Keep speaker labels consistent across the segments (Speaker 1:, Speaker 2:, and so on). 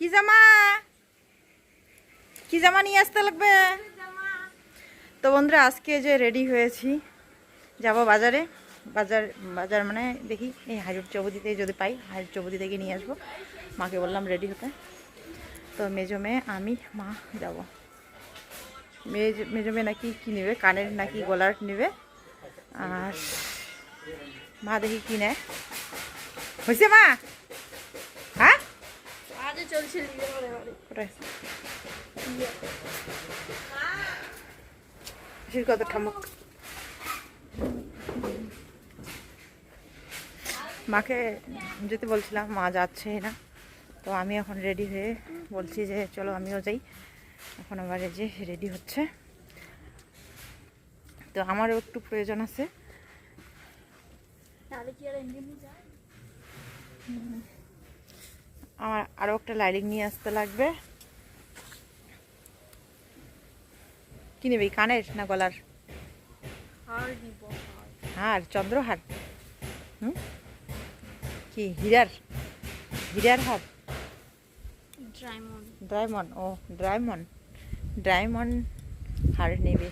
Speaker 1: কি জামা? কি জামা নিয়ে আসতে লাগবে? তো বন্ধুরা, আজকে যে রেডি হয়েছি, যাব বাজারে। বাজার বাজার মানে দেখি, এই হাজুর চৌবদিতে যদি পাই, হাজুর চৌবদি থেকে নিয়ে আসব। মাকে বললাম রেডি হতে। তো মেজো মেয়ে, আমি, মা যাব। মেজ, মেজো মেয়ে নাকি কী নেবে? কানের নাকি গলার নেবে? আর মা দেখি কি নেয়। হয়েছে মা?
Speaker 2: চলছে
Speaker 1: শির কত ঠামুক। মাকে যেতে বলছিলাম মা যাচ্ছে না। তো আমি এখন রেডি হয়ে বলছি যে চলো আমিও যাই। এখন আবার যে রেডি হচ্ছে। তো আমারও একটু প্রয়োজন আছে।
Speaker 2: তাহলে কি আর এমনি যায়?
Speaker 1: আমার আরও একটা লাইটিং নিয়ে আসতে লাগবে। কি নেবে কানের না গলার? হার চন্দ্রহার হুম? কি হীরার? হীরার হার
Speaker 2: ড্রাইমন্ড
Speaker 1: ও ড্রাইমন্ড ড্রাইমন্ড হার নেবে।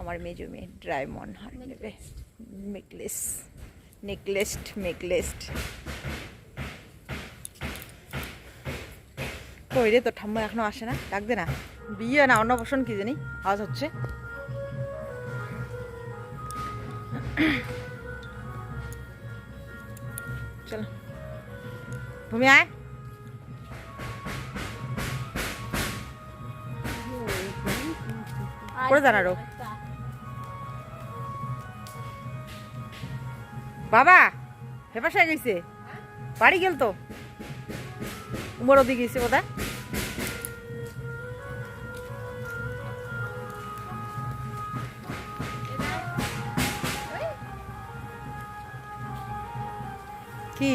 Speaker 1: আমার মেজো মেয়ে ড্রাইমন্ড হার নেবে। নেকলেস নেকলেসড নেকলেসড কই রে তোর ঠাম্মা এখনও আসে না ডাকবে না। বিয়ে না অন্নপ্রাশন কি জানি, আওয়াজ হচ্ছে। চলো। ভূমি, আয়। করে দাঁড়া রো। বাবা হেপাশায় গেছে। বাড়ি গেল তো। উমর ওদিকে গেছে বোধহয়। কি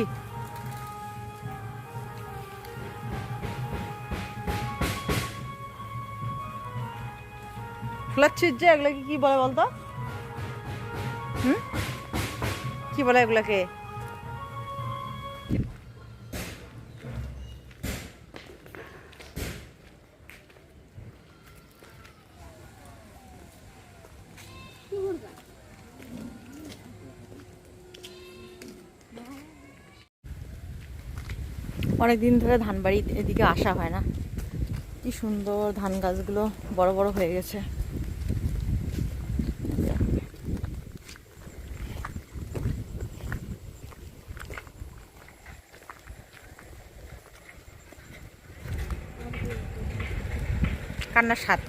Speaker 1: ফুলাচ্ছিস যে এগুলোকে কি বলে বলতো? হুম? কি বলে এগুলোকে অনেক দিন ধরে ধান বাড়ি এদিকে আসা হয় না। কি সুন্দর ধান গাছগুলো বড় বড় হয়ে গেছে। কান্নার স্বাদ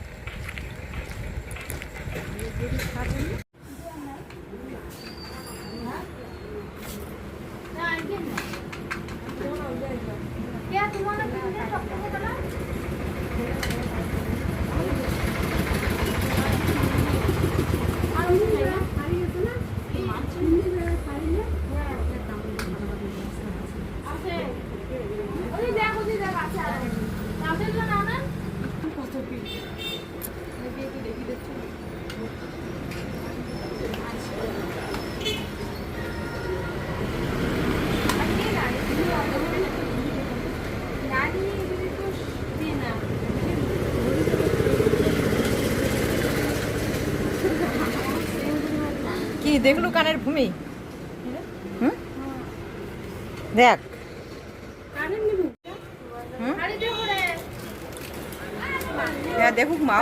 Speaker 1: কি দেখলু কানের ভূমি। দেখ। হ্যাঁ দেখুক মা।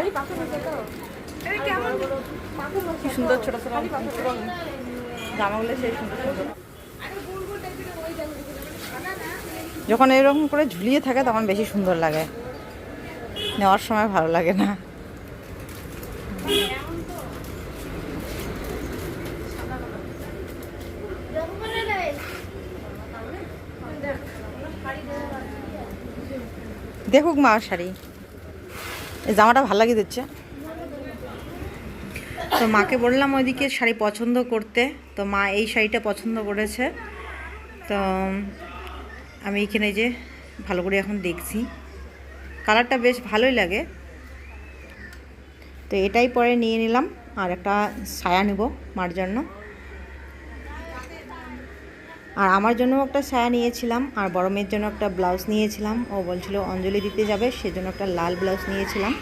Speaker 1: কি সুন্দর ছোট ছোট যখন এরকম করে ঝুলিয়ে থাকে, তখন বেশি সুন্দর লাগে। নেওয়ার সময় ভালো লাগে না। দেখুক মা শাড়ি। জামাটা ভালো লাগে দিচ্ছে তো মাকে বললাম ওইদিকে শাড়ি পছন্দ করতে। তো মা এই শাড়িটা পছন্দ করেছে। তো আমি এখানে যে ভালো করে এখন দেখছি। কালারটা বেশ ভালোই লাগে। তো এটাই পরে নিয়ে নিলাম। আর একটা ছায়া নেব মার জন্য। আর আমার জন্য একটা সায়া নিয়েছিলাম, আর বড় মেয়ের জন্য একটা ব্লাউজ নিয়েছিলাম। ও বলছিল অঞ্জলি দিতে যাবে, সেজন্য একটা লাল ব্লাউজ নিয়েছিলাম।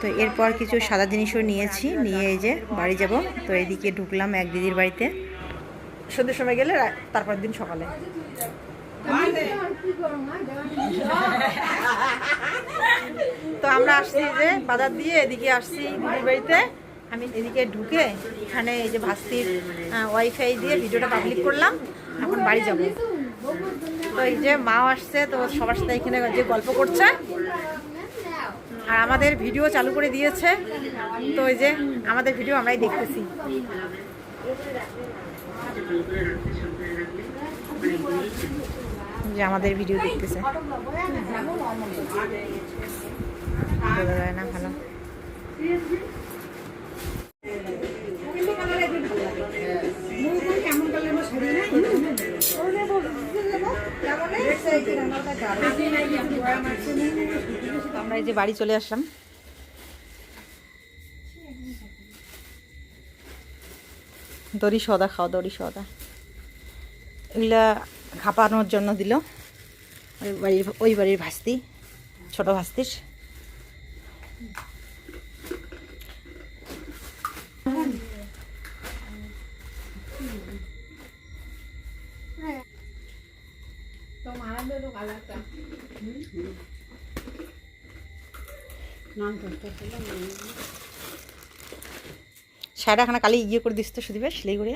Speaker 1: তো এরপর কিছু সাদা জিনিসও নিয়েছি, নিয়ে এই যে বাড়ি যাব। তো এইদিকে ঢুকলাম এক দিদির বাড়িতে। সন্ধ্যের সময় গেলে তারপর দিন সকালে। তো আমরা আসছি যে বাজার দিয়ে এদিকে আসছি দিদির বাড়িতে। আমি এদিকে ঢুকে এখানে এই যে ভাস্তির ওয়াইফাই দিয়ে ভিডিওটা পাবলিক করলাম, এখন বাড়ি যাব। তো এই যে মাও আসছে, তো সবার সাথে এখানে যে গল্প করছে। আর আমাদের ভিডিও চালু করে দিয়েছে। তো এই যে আমাদের ভিডিও আমরাই দেখতেছি। যে আমাদের ভিডিও দেখতেছে। না, ভালো। আমরা এই যে বাড়ি চলে আসলাম। দড়ি সদা খাও, দড়ি সদা এগুলা খাপানোর জন্য দিল। ওই বাড়ির ওই বাড়ির ভাস্তি, ছোটো ভাস্তির। শাড়িটা খানা কালি ইয়ে করে দিস তো সুদীপের সেলাই করে।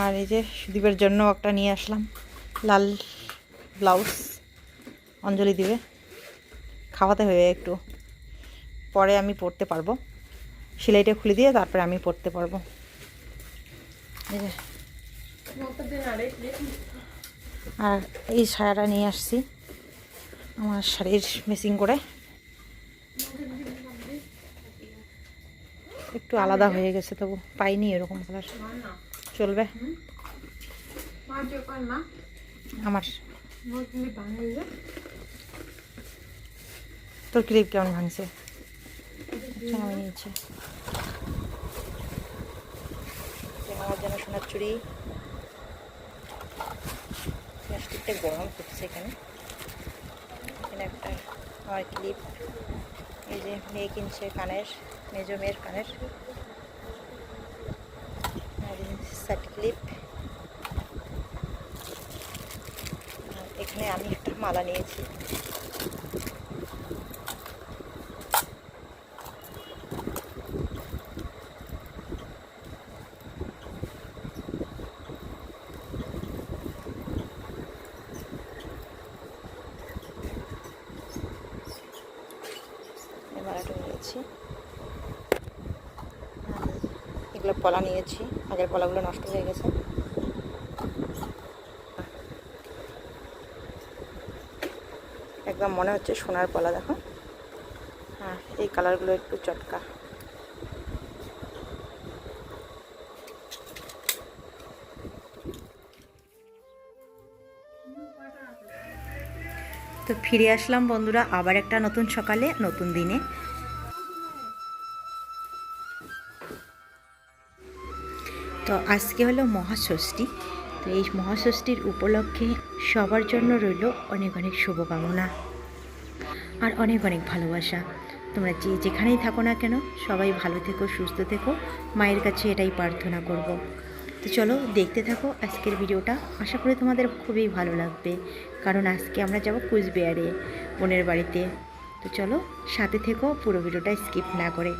Speaker 1: আর এই যে সুদীপের জন্য একটা নিয়ে আসলাম লাল ব্লাউজ। অঞ্জলি দিবে। খাওয়াতে হবে একটু। পরে আমি পরতে পারব। সেলাইটা খুলে দিয়ে তারপরে আমি পরতে পারব। আর এই সায়াটা নিয়ে আসছি। আমার শাড়ির মেসিং করে। একটু আলাদা হয়ে গেছে তবু, পাইনি এরকম কালার চলবে। আমার। তোর ক্লিপ কেমন ভাঙছে? নিয়েছি আমার জন্য সোনার চুড়ি। প্লাস্টিকটা গরম করছে এখানে। এখানে একটা আমার ক্লিপ এই যে মেয়ে কিনছে কানের, মেজো মেয়ের কানের। আর সেট ক্লিপ এখানে আমি একটা মালা নিয়েছি এই মালাটা নিয়েছি আর পলা নিয়েছি। আগের কলাগুলো নষ্ট হয়ে গেছে। একদম মনে হচ্ছে সোনার কলা, দেখো। হ্যাঁ এই কালারগুলো একটু চটকা। তো ফিরে আসলাম বন্ধুরা, আবার একটা নতুন সকালে, নতুন দিনে। তো আজকে হলো মহাষষ্ঠী। তো এই মহাষষ্ঠীর উপলক্ষে সবার জন্য রইল অনেক অনেক শুভকামনা আর অনেক অনেক ভালোবাসা। তোমরা যে যেখানেই থাকো না কেন, সবাই ভালো থেকো, সুস্থ থেকো। মায়ের কাছে এটাই প্রার্থনা করব। তো চলো দেখতে থাকো আজকের ভিডিওটা। আশা করি তোমাদের খুবই ভালো লাগবে। কারণ আজকে আমরা যাব কুচবিহারে, বোনের বাড়িতে। তো চলো সাথে থেকো, পুরো ভিডিওটা স্কিপ না করে।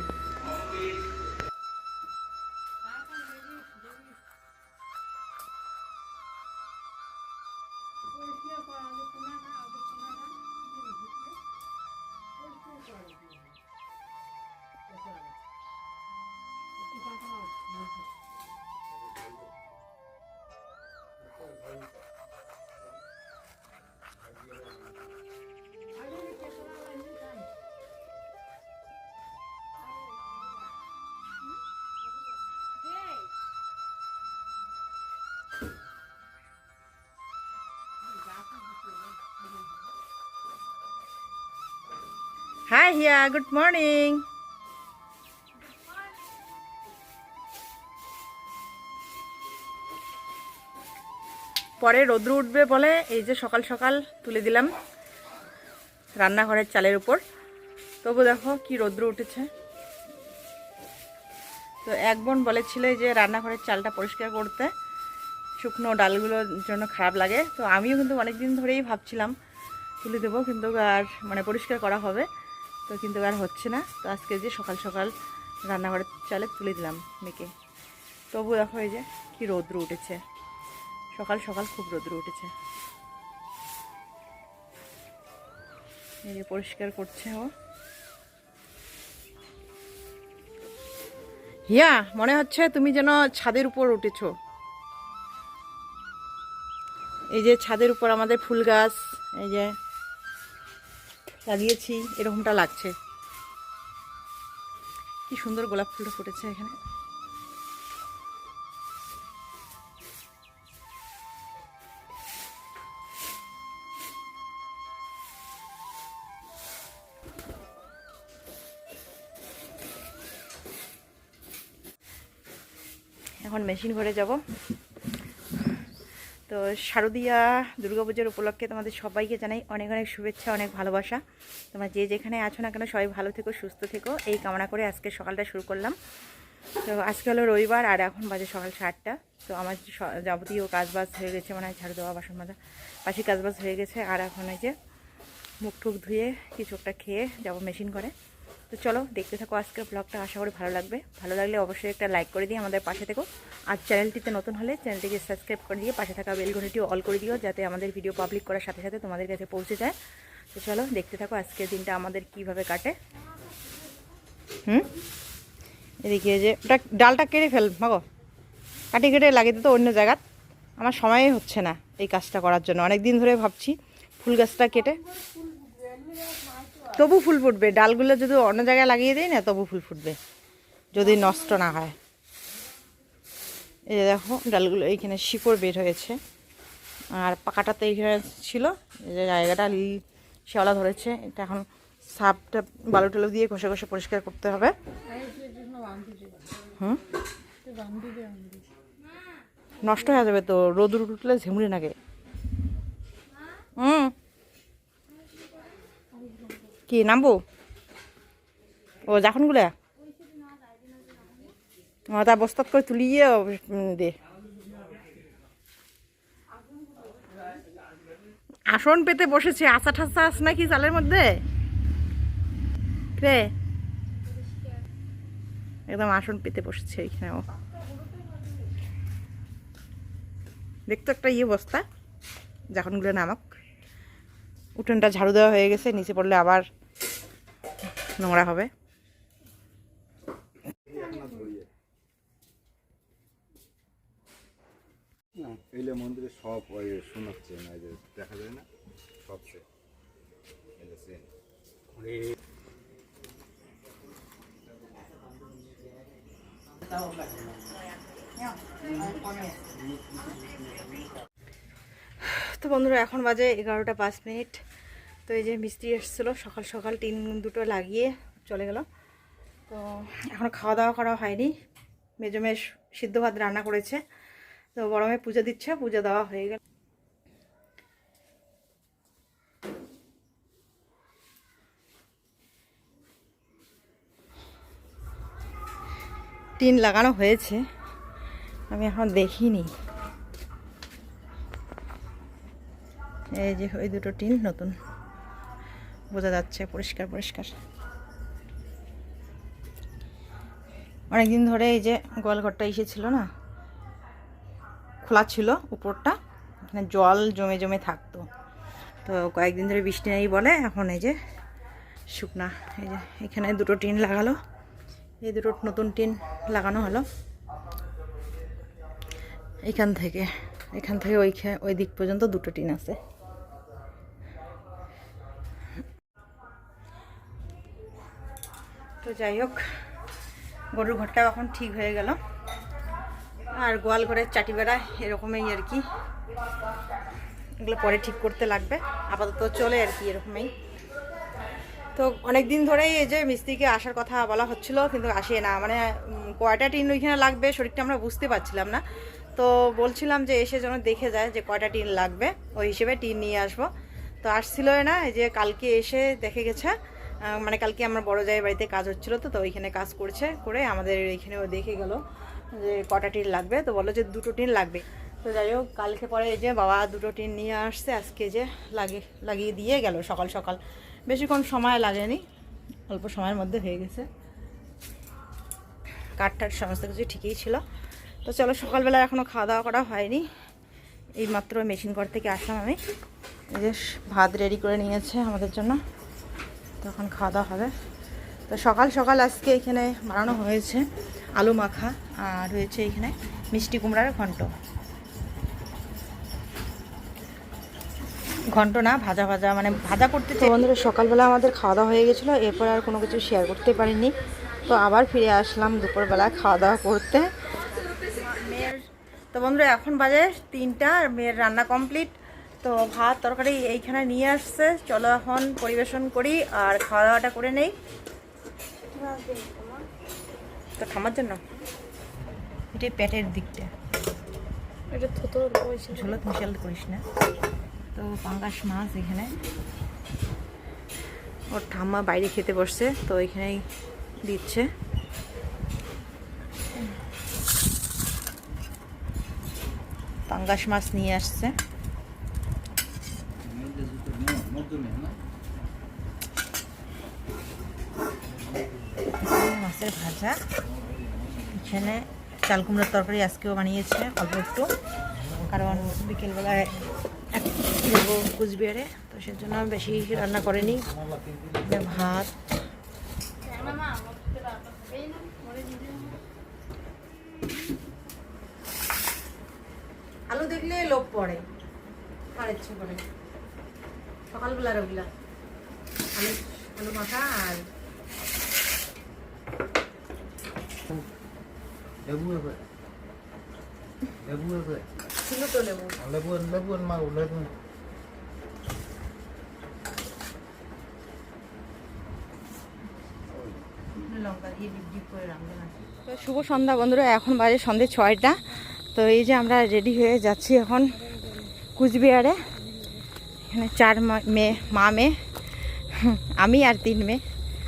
Speaker 1: হাই হিয়া গুড মর্নিং পরে রোদ্র উঠবে বলে এই যে সকাল সকাল তুলে দিলাম রান্নাঘরের চালের উপর। তবু দেখো কি রৌদ্র উঠেছে। তো এক বোন বলেছিল যে রান্নাঘরের চালটা পরিষ্কার করতে। শুকনো ডালগুলোর জন্য খারাপ লাগে। তো আমিও কিন্তু অনেক দিন ধরেই ভাবছিলাম তুলে দেবো কিন্তু আর মানে পরিষ্কার করা হবে। তো কিন্তু আর হচ্ছে না। তো আজকে যে সকাল সকাল রান্নাঘরের চালে তুলে দিলাম মেয়েকে। তবু দেখো এই যে কি রৌদ্র উঠেছে। সকাল সকাল খুব রৌদ্র উঠেছে। এই পরিষ্কার করছে ও। হিয়া, মনে হচ্ছে তুমি যেন ছাদের উপর উঠেছো। এই যে ছাদের উপর আমাদের ফুল গাছ, এই যে লাগিয়েছি এরকমটা লাগছে। কি সুন্দর গোলাপ ফুলটা ফুটেছে এখানে। এখন মেশিন ঘরে যাব। তো শারদীয়া দুর্গাপুজোর উপলক্ষে তোমাদের সবাইকে জানাই অনেক অনেক শুভেচ্ছা, অনেক ভালোবাসা। তোমরা যে যেখানে আছো না কেন সবাই ভালো থেকো, সুস্থ থেকো। এই কামনা করে আজকে সকালটা শুরু করলাম। তো আজকে হলো রবিবার আর এখন বাজে সকাল সাতটা। তো আমার যাবতীয় কাজবাজ হয়ে গেছে মানে ঝাড়ু দেওয়া, বাসন মাজা পাশি কাজবাজ হয়ে গেছে। আর এখন এই যে মুখ টুক ধুয়ে কিছু একটা খেয়ে যাব মেশিন করে। তো চলো দেখতে থাকো আজকের ব্লগটা আশা করি ভালো লাগবে। ভালো লাগলে অবশ্যই একটা লাইক করে দিয়ে আমাদের পাশে থেকো। আর চ্যানেলটিতে নতুন হলে চ্যানেলটিকে সাবস্ক্রাইব করে দিয়ে পাশে থাকা বেলঘটিটিও অল করে দিও, যাতে আমাদের ভিডিও পাবলিক করার সাথে সাথে তোমাদের কাছে পৌঁছে যায়। তো চলো দেখতে থাকো আজকের দিনটা আমাদের কীভাবে কাটে। হুম? এদিকে যে, ওটা ডালটা কেটে ফেল, মাগো। কাটি কেটে লাগিয়ে দিত অন্য জায়গাত। আমার সময়ই হচ্ছে না এই কাজটা করার জন্য। অনেক দিন ধরে ভাবছি ফুল গাছটা কেটে। তবু ফুল ফুটবে। ডালগুলো যদি অন্য জায়গায় লাগিয়ে দিই না, তবু ফুল ফুটবে। যদি নষ্ট না হয়। এই দেখো, ডালগুলো এইখানে শিকড় বের হয়েছে। আর পাকাটাতে এইখানে ছিল যে জায়গাটা লি- শ্যাওলা ধরেছে। এটা এখন সাপটা বালু টালু দিয়ে ঘষে ঘষে পরিষ্কার করতে হবে। হুম? নষ্ট হয়ে যাবে তো, রোদ উঠলে ঝিমুড়ি নাগে। হুম? কি, নামবো? ও যখনগুলা ও তা বস্তাত করে তুলিয়ে দে। আসন পেতে বসেছে আশা ঠাসা আস নাকি চালের মধ্যে? রে একদম আসন পেতে বসেছে ও। দেখতো একটা ইয়ে বস্তা যখনগুলো নামক। উঠোনটা ঝাড়ু দেওয়া হয়ে গেছে, নিচে পড়লে আবার নোংরা হবে
Speaker 3: না এইলে মন্দিরে সব ওই শোনাচ্ছে না এই যে দেখা যায় না সব সে।
Speaker 1: তো বন্ধুরা এখন বাজে এগারোটা পাঁচ মিনিট তো এই যে মিস্ত্রি এসেছিল, সকাল সকাল টিন দুটো লাগিয়ে চলে গেল। তো এখন খাওয়া দাওয়া করা হয়নি। মেজমে সিদ্ধ ভাত রান্না করেছে। তো বড়মে পুজো দিচ্ছে, পুজো দেওয়া হয়ে গেল। টিন লাগানো হয়েছে। আমি এখন দেখিনি। এই যে ওই দুটো টিন নতুন। বোঝা যাচ্ছে, পরিষ্কার পরিষ্কার। অনেকদিন ধরে এই যে গোয়ালঘরটা এসেছিল না, খোলা ছিল উপরটা জল জমে জমে থাকতো। তো কয়েকদিন ধরে বৃষ্টি নেই বলে এখন এই যে শুকনা, এই যে এখানে দুটো টিন লাগালো, এই দুটো নতুন টিন লাগানো হলো। এখান থেকে এখান থেকে ওইখানে ওই দিক পর্যন্ত দুটো টিন আছে। তো যাই হোক, গরুর ঘরটা এখন ঠিক হয়ে গেল। আর গোয়াল ঘরের চাটি বেড়া এরকমই আর কি। এগুলো পরে ঠিক করতে লাগবে। আপাতত চলে আর কি এরকমই। তো অনেক দিন ধরেই এই যে মিস্ত্রিকে আসার কথা বলা হচ্ছিল, কিন্তু আসে না। মানে কয়টা টিন ওইখানে লাগবে শরীরটা আমরা বুঝতে পারছিলাম না। তো বলছিলাম যে এসে যেন দেখে যায় যে কয়টা টিন লাগবে। ওই হিসেবে টিন নিয়ে আসব। তো আসছিল না, এই যে কালকে এসে দেখে গেছে মানে কালকে আমার বড় জায়ের বাড়িতে কাজ হচ্ছিল তো তো ওইখানে কাজ করছে, করে আমাদের এইখানেও দেখে গেল যে কটা টিন লাগবে, তো বলল যে দুটো টিন লাগবে। তো যাই হোক, কালকে পরে এই যে বাবা দুটো টিন নিয়ে আসছে, আজকে যে লাগিয়ে লাগিয়ে দিয়ে গেল সকাল সকাল। বেশিক্ষণ সময় লাগেনি, অল্প সময়ের মধ্যে হয়ে গেছে। কাঠটার সমস্ত কিছু ঠিকই ছিল। তো চলো, সকালবেলা এখনও খাওয়া দাওয়া করা হয়নি। এই মাত্র মেশিন ঘর থেকে আসলাম আমি। এই যে ভাত রেডি করে নিয়েছে আমাদের জন্য। তখন খাওয়া দাওয়া হবে। তো সকাল সকাল আজকে এখানে বানানো হয়েছে আলু মাখা আর হয়েছে এখানে মিষ্টি কুমড়ার ঘন্ট। ঘন্ট না ভাজা ভাজা মানে ভাজা করতে চাই বন্ধুরা সকালবেলা আমাদের খাওয়া দাওয়া হয়ে গেছিল এরপর আর কোনো কিছু শেয়ার করতে পারিনি। তো আবার ফিরে আসলাম দুপুরবেলা খাওয়া দাওয়া করতে। মেয়ের তো বন্ধুরা এখন বাজে তিনটা আর মেয়ের রান্না কমপ্লিট তো ভাত তরকারি এইখানে নিয়ে আসছে। চলো এখন পরিবেশন করি আর খাওয়া দাওয়াটা করে নেই। তো থামার জন্য? এটা পেটের দিকটা।
Speaker 2: এটা থতো
Speaker 1: ঝোলত মিশাল করিস না। তো পাঙ্গাস মাছ এখানে। ওর ঠাম্মা বাইরে খেতে বসছে তো এখানেই দিচ্ছে। পাঙ্গাস মাছ নিয়ে আসছে। মাছের ভাজা এখানে চাল কুমড়োর তরকারি আজকেও বানিয়েছে, অল্প একটু। কারণ বিকেলবেলায় যাব কুচবিহারে, তো সেজন্য বেশি রান্না করেনি। ভাত। আলু দেখলে লোভ পড়ে আর ইচ্ছে করে। সকালবেলার ওগুলা আলু আলু মাখা আর ছিল তো লেবু করে রাখবে না তো শুভ সন্ধ্যা বন্ধুরা এখন বাজে সন্ধে ছয়টা। তো এই যে আমরা রেডি হয়ে যাচ্ছি এখন কুচবিহারে। এখানে চার মা- মেয়ে মা মেয়ে আমি আর তিন মেয়ে।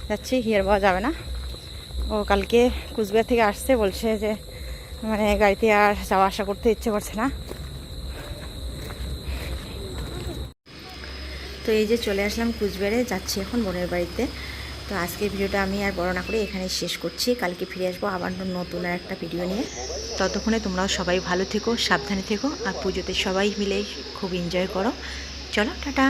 Speaker 1: যাচ্ছি হিয়ার পাওয়া যাবে না। ও কালকে কুচবিহার থেকে আসছে, বলছে যে মানে গাড়িতে আর যাওয়া আসা করতে ইচ্ছে করছে না। তো এই যে চলে আসলাম কুচবিহারে, যাচ্ছি এখন বোনের বাড়িতে। তো আজকের ভিডিওটা আমি আর বড় না করে এখানে শেষ করছি। কালকে ফিরে আসব আবার নতুন আর একটা ভিডিও নিয়ে। ততক্ষণে তোমরাও সবাই ভালো থেকো, সাবধানে থেকো, আর পুজোতে সবাই মিলে খুব এনজয় করো। চলো, টাটা।